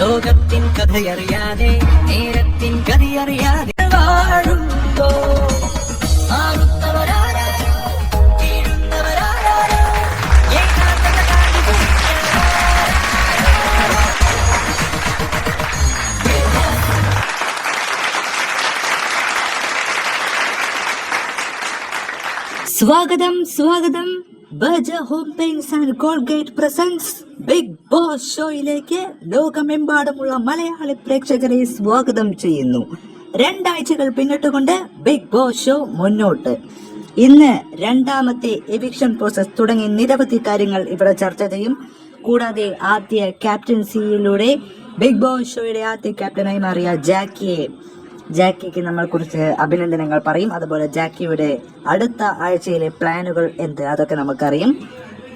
ലോകത്തിൻ കഥയറിയാതെ നേരത്തിൻ കഥയറിയാതെ സ്വാഗതം സ്വാഗതം. Baja home paints and Colgate presents. Big Boss ഷോയിലേക്ക് ലോകമെമ്പാടുമുള്ള മലയാളി പ്രേക്ഷകരെ സ്വാഗതം ചെയ്യുന്നു. രണ്ടാഴ്ചകൾ പിന്നിട്ടുകൊണ്ട് ബിഗ് ബോസ് ഷോ മുന്നോട്ട്. ഇന്ന് രണ്ടാമത്തെ എവിക്ഷൻ പ്രോസസ് തുടങ്ങി നിരവധി കാര്യങ്ങൾ ഇവിടെ ചർച്ച ചെയ്യും. കൂടാതെ ആദ്യ ക്യാപ്റ്റൻസിയിലൂടെ ബിഗ് ബോസ് ഷോയുടെ ആദ്യ ക്യാപ്റ്റനായി മാറിയ ജാക്കിയെ ജാക്കിക്ക് നമ്മൾ കുറിച്ച് അഭിനന്ദനങ്ങൾ പറയും. അതുപോലെ ജാക്കിയുടെ അടുത്ത ആഴ്ചയിലെ പ്ലാനുകൾ എന്ത്? അതൊക്കെ നമുക്കറിയും.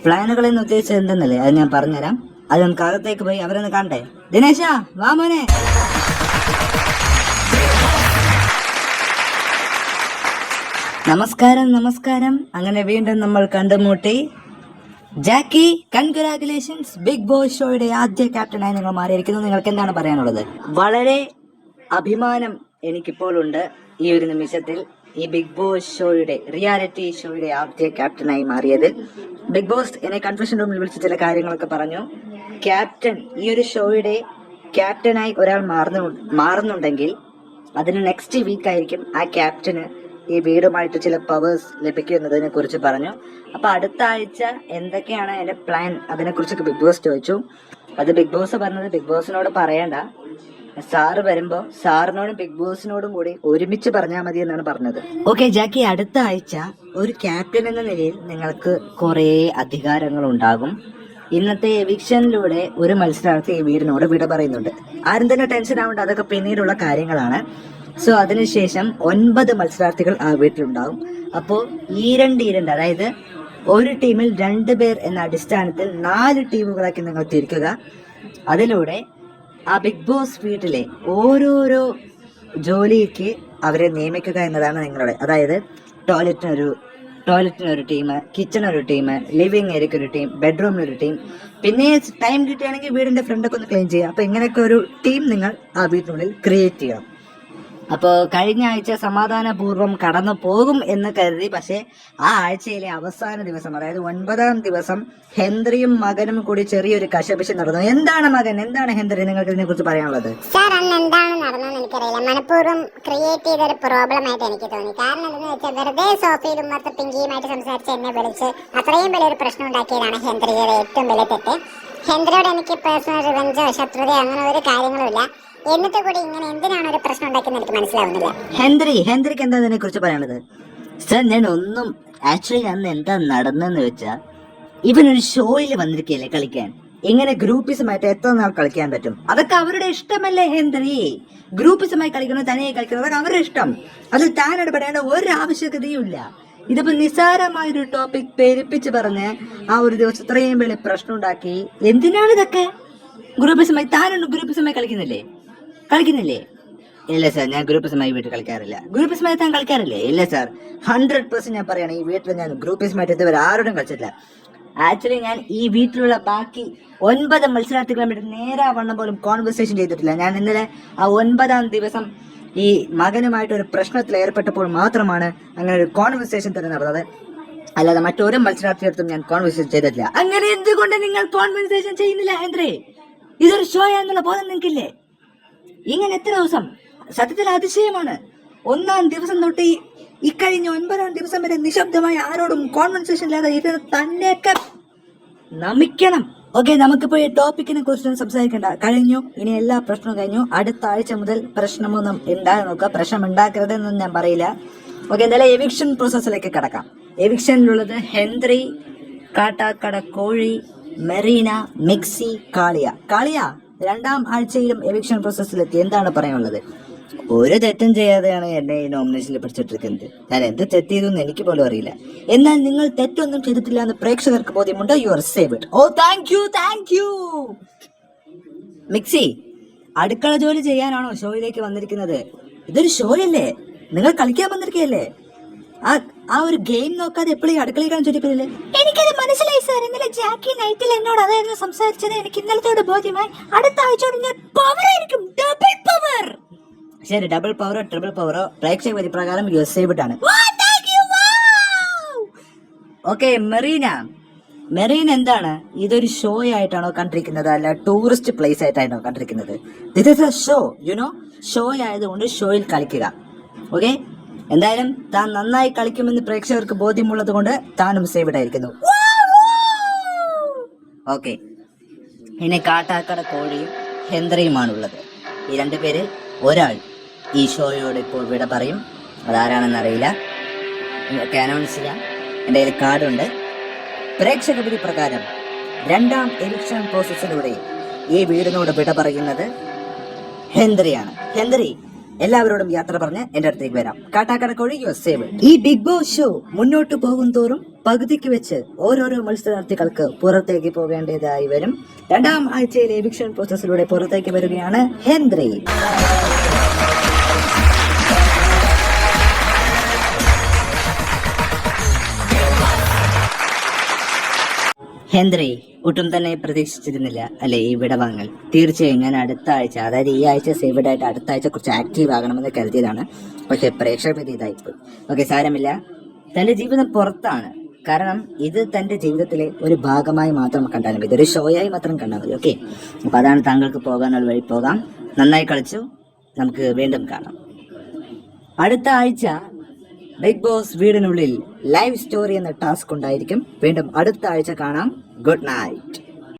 പ്ലാനുകൾ എന്ന് ഉദ്ദേശിച്ചത് എന്തെന്നല്ലേ? അത് ഞാൻ പറഞ്ഞുതരാം. അത് നമുക്ക് അകത്തേക്ക് പോയി അവരൊന്ന് കാണട്ടെ. ദിനേശ വാ മോനെ. നമസ്കാരം നമസ്കാരം. അങ്ങനെ വീണ്ടും നമ്മൾ കണ്ടുമുട്ടി. ജാക്കി കൺഗ്രാറ്റുലേഷൻസ് ബിഗ് ബോസ് ഷോയുടെ ആദ്യ ക്യാപ്റ്റനായി നിങ്ങൾ മാറിയിരിക്കുന്നു. നിങ്ങൾക്ക് എന്താണ് പറയാനുള്ളത്? വളരെ അഭിമാനം എനിക്കിപ്പോൾ ഉണ്ട് ഈ ഒരു നിമിഷത്തിൽ ഈ ബിഗ് ബോസ് ഷോയുടെ റിയാലിറ്റി ഷോയുടെ ആദ്യ ക്യാപ്റ്റനായി മാറിയത്. ബിഗ് ബോസ് എന്നെ കൺഫ്യൂഷൻ റൂമിൽ വിളിച്ച് ചില കാര്യങ്ങളൊക്കെ പറഞ്ഞു. ക്യാപ്റ്റൻ ഈ ഒരു ഷോയുടെ ക്യാപ്റ്റനായി ഒരാൾ മാറുന്നു മാറുന്നുണ്ടെങ്കിൽ അതിന് നെക്സ്റ്റ് വീക്ക് ആയിരിക്കും ആ ക്യാപ്റ്റന് ഈ വീടുമായിട്ട് ചില പവേഴ്സ് ലഭിക്കുന്നതിനെ കുറിച്ച് പറഞ്ഞു. അപ്പൊ അടുത്ത ആഴ്ച എന്തൊക്കെയാണ് എന്റെ പ്ലാൻ അതിനെ കുറിച്ചൊക്കെ ബിഗ് ബോസ് ചോദിച്ചു. അത് ബിഗ് ബോസ് പറഞ്ഞത് ബിഗ് ബോസിനോട് പറയണ്ട. സാറ് വരുമ്പോ സാറിനോടും ബിഗ് ബോസിനോടും കൂടി ഒരുമിച്ച് പറഞ്ഞാൽ മതി എന്നാണ് പറഞ്ഞത്. ഓക്കെ ജാക്കി അടുത്ത ആഴ്ച ഒരു ക്യാപ്റ്റൻ എന്ന നിലയിൽ നിങ്ങൾക്ക് കുറെ അധികാരങ്ങൾ ഉണ്ടാകും. ഇന്നത്തെ എവിക്ഷനിലൂടെ ഒരു മത്സരാർത്ഥി വീടിനോട് വിട പറയുന്നുണ്ട്. ആരും തന്നെ ടെൻഷൻ ആവേണ്ട അതൊക്കെ പിന്നീടുള്ള കാര്യങ്ങളാണ്. സോ അതിനുശേഷം ഒൻപത് മത്സരാർത്ഥികൾ ആ വീട്ടിലുണ്ടാകും. അപ്പോൾ ഈ രണ്ട് ഈ രണ്ട് അതായത് ഒരു ടീമിൽ രണ്ട് പേർ എന്ന അടിസ്ഥാനത്തിൽ നാല് ടീമുകളാക്കി നിങ്ങൾ തിരിക്കുക. അതിലൂടെ ആ ബിഗ് ബോസ് വീട്ടിലെ ഓരോരോ ജോലിക്ക് അവരെ നിയമിക്കുക എന്നതാണ് നിങ്ങളുടെ അതായത് ടോയ്ലറ്റിനൊരു ടോയ്ലറ്റിനൊരു ടീം കിച്ചണൊരു ടീം ലിവിങ് ഏരിയക്ക് ഒരു ടീം ബെഡ്റൂമിനൊരു ടീം. പിന്നെ ടൈം കിട്ടുകയാണെങ്കിൽ വീടിന്റെ ഫ്രണ്ടൊക്കെ ഒന്ന് ക്ലീൻ ചെയ്യുക. അപ്പോൾ ഇങ്ങനെയൊക്കെ ഒരു ടീം നിങ്ങൾ ആ വീട്ടിനുള്ളിൽ ക്രിയേറ്റ് ചെയ്യണം. അപ്പോൾ കഴിഞ്ഞ ആഴ്ച സമാധാനപൂർവം കടന്നു പോകും എന്ന് കരുതി പക്ഷേ ആ ആഴ്ചയിലെ അവസാന ദിവസം അതായത് ഒൻപതാം ദിവസം ഹെന്ദ്രിയും മകനും കൂടി ചെറിയൊരു കശപിശ നടന്നു. എന്താണ് മകൻ? എന്താണ് ഹെന്ദ്രി നിങ്ങൾക്ക് ഇതിനെ കുറിച്ച് പറയാനുള്ളത് അന്ന് എന്താണ് നടന്നതെന്ന് എനിക്കറിയില്ല. മനഃപൂർവം ക്രിയേറ്റ് ചെയ്ത ഒരു പ്രോബ്ലം ആയിട്ട് എനിക്ക് തോന്നി. കാരണം എന്താണെന്ന് വെച്ചാൽ വെറുതെ സോഫയിൽ ഉമ്മത്ത് പിങ്കിയുമായിട്ട് സംസാരിച്ച് എന്നെ വിളിച്ച് അത്രയും വലിയൊരു പ്രശ്നം ഉണ്ടാക്കിയതാണ് ഹെൻറിയുടെ ഏറ്റവും വലിയ തെറ്റ്. ഹെൻറിയോട് എനിക്ക് പേഴ്സണൽ റിവെഞ്ചോ ശത്രുതയോ അങ്ങനെ ഒരു കാര്യങ്ങളുമില്ല എന്നിട്ട് കൂടി ഇങ്ങനെ എന്തിനാണ് ഒരു പ്രശ്നം ഉണ്ടാക്കിയെന്ന് എനിക്ക് മനസ്സിലാവുന്നില്ല. ഹെൻറി ഹെൻറിക്ക് എന്താ ഇതിനെ കുറിച്ച് പറയാനുള്ളത്? സർ ഞാൻ ഒന്നും ആക്ച്വലി അന്ന് എന്താ നടന്നെന്ന് വെച്ചാ ഇവനൊരു ഷോയിൽ വന്നിരിക്കുകയല്ലേ കളിക്കാൻ. എങ്ങനെ ഗ്രൂപ്പിസമായിട്ട് എത്ര നാൾ കളിക്കാൻ പറ്റും? അതൊക്കെ അവരുടെ ഇഷ്ടമല്ലേ ഹെന്ദ്രി ഗ്രൂപ്പിസമായി കളിക്കുന്നത് തനിയെ കളിക്കുന്നത് അതൊക്കെ അവരുടെ ഇഷ്ടം. അതിൽ താൻ ഇടപെടേണ്ട ഒരു ആവശ്യകതയും ഇല്ല. ഇതിപ്പോ നിസാരമായ ഒരു ടോപ്പിക് പേരിപ്പിച്ച് പറഞ്ഞ് ആ ഒരു ദിവസം ഇത്രയും വലിയ പ്രശ്നം ഉണ്ടാക്കി എന്തിനാണ് ഇതൊക്കെ? ഗ്രൂപ്പിസമായി താനൊന്നും ഗ്രൂപ്പിസമായി കളിക്കുന്നില്ലേ? കളിക്കുന്നില്ലേ? ഇല്ല സാർ ഞാൻ ഗ്രൂപ്പ് സമയം വീട്ടിൽ കളിക്കാറില്ല. ഗ്രൂപ്പ് സമയത്ത് താൻ കളിക്കാറില്ലേ? ഇല്ല സാർ ഹൺഡ്രഡ് പെർസെന്റ് ഞാൻ പറയണേ ഈ വീട്ടിൽ ഞാൻ ഗ്രൂപ്പ് സമയത്ത് ഇതുവരെ ആരോടും കളിച്ചിട്ടില്ല. ആക്ച്വലി ഞാൻ ഈ വീട്ടിലുള്ള ബാക്കി ഒൻപത് മത്സരാർത്ഥികളെ വേണ്ടി നേരാവണ്ണം പോലും കോൺവെർസേഷൻ ചെയ്തിട്ടില്ല. ഞാൻ ഇന്നലെ ആ ഒൻപതാം ദിവസം ഈ മകനുമായിട്ട് ഒരു പ്രശ്നത്തിൽ ഏർപ്പെട്ടപ്പോൾ മാത്രമാണ് അങ്ങനെ ഒരു കോൺവെർസേഷൻ തന്നെ നടന്നത്. അല്ലാതെ മറ്റൊരു മത്സരാർത്ഥിയെടുത്തും ഞാൻ കോൺവെർസേഷൻ ചെയ്തിട്ടില്ല. അങ്ങനെ എന്തുകൊണ്ട് നിങ്ങൾ കോൺവെർസേഷൻ ചെയ്യുന്നില്ല ഹെൻറി ഇതൊരു ഷോ എന്നുള്ള ബോധം നിങ്ങൾക്കില്ലേ? ഇങ്ങനെ എത്ര ദിവസം? സത്യത്തിൽ അതിശയമാണ്. ഒന്നാം ദിവസം തൊട്ട് ഈ ഇക്കഴിഞ്ഞ ഒൻപതാം ദിവസം വരെ നിശബ്ദമായി ആരോടും കോൺവെർസേഷൻ ഇല്ലാതെ ഇരുന്ന് തന്നെയൊക്കെ നമിക്കണം. ഓക്കെ നമുക്കിപ്പോ ഈ ടോപ്പിക്കിനെ കുറിച്ച് സംസാരിക്കണ്ട. കഴിഞ്ഞു. ഇനി എല്ലാ പ്രശ്നവും കഴിഞ്ഞു. അടുത്ത ആഴ്ച മുതൽ പ്രശ്നമൊന്നും ഉണ്ടാകാൻ നോക്കുക. പ്രശ്നം ഉണ്ടാക്കരുതെന്നൊന്നും ഞാൻ പറയില്ല. ഓക്കെ എന്തായാലും എവിക്ഷൻ പ്രോസസ്സിലേക്ക് കിടക്കാം. എവിക്ഷനിലുള്ളത് ഹെൻറി കാട്ടാക്കട കോഴി മെറീന മിക്സി കാളിയ. കാളിയ രണ്ടാം ആഴ്ചയിലും എവിക്ഷൻ പ്രോസസ്സിലെത്തി എന്താണ് പറയാനുള്ളത്? ഒരു തെറ്റും ചെയ്യാതെയാണ് എന്നെ ഈ നോമിനേഷനിൽ പിടിച്ചിട്ടിരിക്കുന്നത്. ഞാൻ എന്ത് തെറ്റ് എന്ന് എനിക്ക് പോലും അറിയില്ല. എന്നാൽ നിങ്ങൾ തെറ്റൊന്നും ചെയ്തിട്ടില്ല എന്ന് പ്രേക്ഷകർക്ക് ബോധ്യമുണ്ട്? You are saved oh thank you thank you mixie അടുക്കള ജോലി ചെയ്യാനാണോ ഷോയിലേക്ക് വന്നിരിക്കുന്നത്? ഇതൊരു ഷോയല്ലേ? നിങ്ങൾ കളിക്കാൻ വന്നിരിക്കുകയല്ലേ? ആ ആ ഒരു ഗെയിം നോക്കാതെ എപ്പോഴും അടുക്കളയിൽ കാണാൻ ചോദിക്കില്ലേ എനിക്കത് മനസ്സിലായി സാർ. ഇന്നലെ ജാക്കി നൈറ്റിൽ എന്നോട് അതായിരുന്നു സംസാരിച്ചത്. എനിക്ക് ഇന്നലത്തോട് ബോധ്യമായി അടുത്ത ആഴ്ചയോട് ഞാൻ പവർ ആയിരിക്കും. ഡബിൾ പവർ ശരി ഡബിൾ പവറോ ട്രിപ്പിൾ പവറോ പ്രേക്ഷക വിധി പ്രകാരം യു എസ് ആണ്. ഓക്കെ മെറീന. മെറീൻ എന്താണ്? ഇതൊരു ഷോ ആയിട്ടാണോ കണ്ടിരിക്കുന്നത്? അല്ല ടൂറിസ്റ്റ് പ്ലേസ് ആയിട്ടാണോ കണ്ടിരിക്കുന്നത്? This is a show you know show ആയതുകൊണ്ട് ഷോയിൽ കളിക്കുക. ഓക്കെ എന്തായാലും താൻ നന്നായി കളിക്കുമെന്ന് പ്രേക്ഷകർക്ക് ബോധ്യമുള്ളത് കൊണ്ട് താനും സേവ്ഡ് ആയിരിക്കുന്നു. ഓക്കെ. ഇനി കാട്ടാക്കട കോഴിയും ഹെന്ത്രയുമാണുള്ളത് ഈ രണ്ടു പേര് ഒരാൾ ഈ ഷോയോട് ഇപ്പോൾ വിട പറയും. അതാരാണെന്ന് അറിയില്ല. ഒക്കെ അനൗൺസ് ചെയ്യാം. എന്റെ കയ്യിൽ കാർഡുണ്ട്. പ്രേക്ഷക വിധി പ്രകാരം രണ്ടാം എലക്ഷൻ പ്രോസസ്സിലൂടെ ഈ വീടിനോട് വിട പറയുന്നത് ഹെന്ത്രിയാണ് ഹെന്ത്രി എല്ലാവരോടും യാത്ര പറഞ്ഞ് എന്റെ അടുത്തേക്ക് വരാം. കാട്ടാക്കടക്കോഴി യു എസ് ഈ ബിഗ് ബോസ് ഷോ മുന്നോട്ട് പോകും തോറും പകുതിക്ക് വെച്ച് ഓരോരോ മത്സരാർത്ഥികൾക്ക് പുറത്തേക്ക് പോകേണ്ടതായി വരും. രണ്ടാം ആഴ്ചയിലെ എവിക്ഷൻ പ്രോസസ്സിലൂടെ പുറത്തേക്ക് വരികയാണ് ഹെന്ത്രി ഹെന്ത്രി ഒട്ടും തന്നെ പ്രതീക്ഷിച്ചിരുന്നില്ല. അല്ലെ ഈ വിടവാങ്ങൽ? തീർച്ചയായും ഞാൻ അടുത്ത ആഴ്ച അതായത് ഈ ആഴ്ച സേവഡ് ആയിട്ട് അടുത്ത ആഴ്ച കുറച്ച് ആക്റ്റീവ് ആകണമെന്ന് കരുതിയതാണ്. പക്ഷെ പ്രേക്ഷക ഇതായിപ്പോയി. ഓക്കെ സാരമില്ല. തന്റെ ജീവിതം പുറത്താണ്. കാരണം ഇത് തന്റെ ജീവിതത്തിലെ ഒരു ഭാഗമായി മാത്രം കണ്ടാൽ മതി. ഇതൊരു ഷോയായി മാത്രം കണ്ടാൽ മതി. ഓക്കെ അപ്പൊ അതാണ് താങ്കൾക്ക് പോകാനുള്ള വഴി. പോകാം. നന്നായി കളിച്ചു. നമുക്ക് വീണ്ടും കാണാം. അടുത്ത ആഴ്ച ബിഗ് ബോസ് വീടിനുള്ളിൽ ലൈവ് സ്റ്റോറി എന്ന ടാസ്ക് ഉണ്ടായിരിക്കും. വീണ്ടും അടുത്ത ആഴ്ച കാണാം. Good night.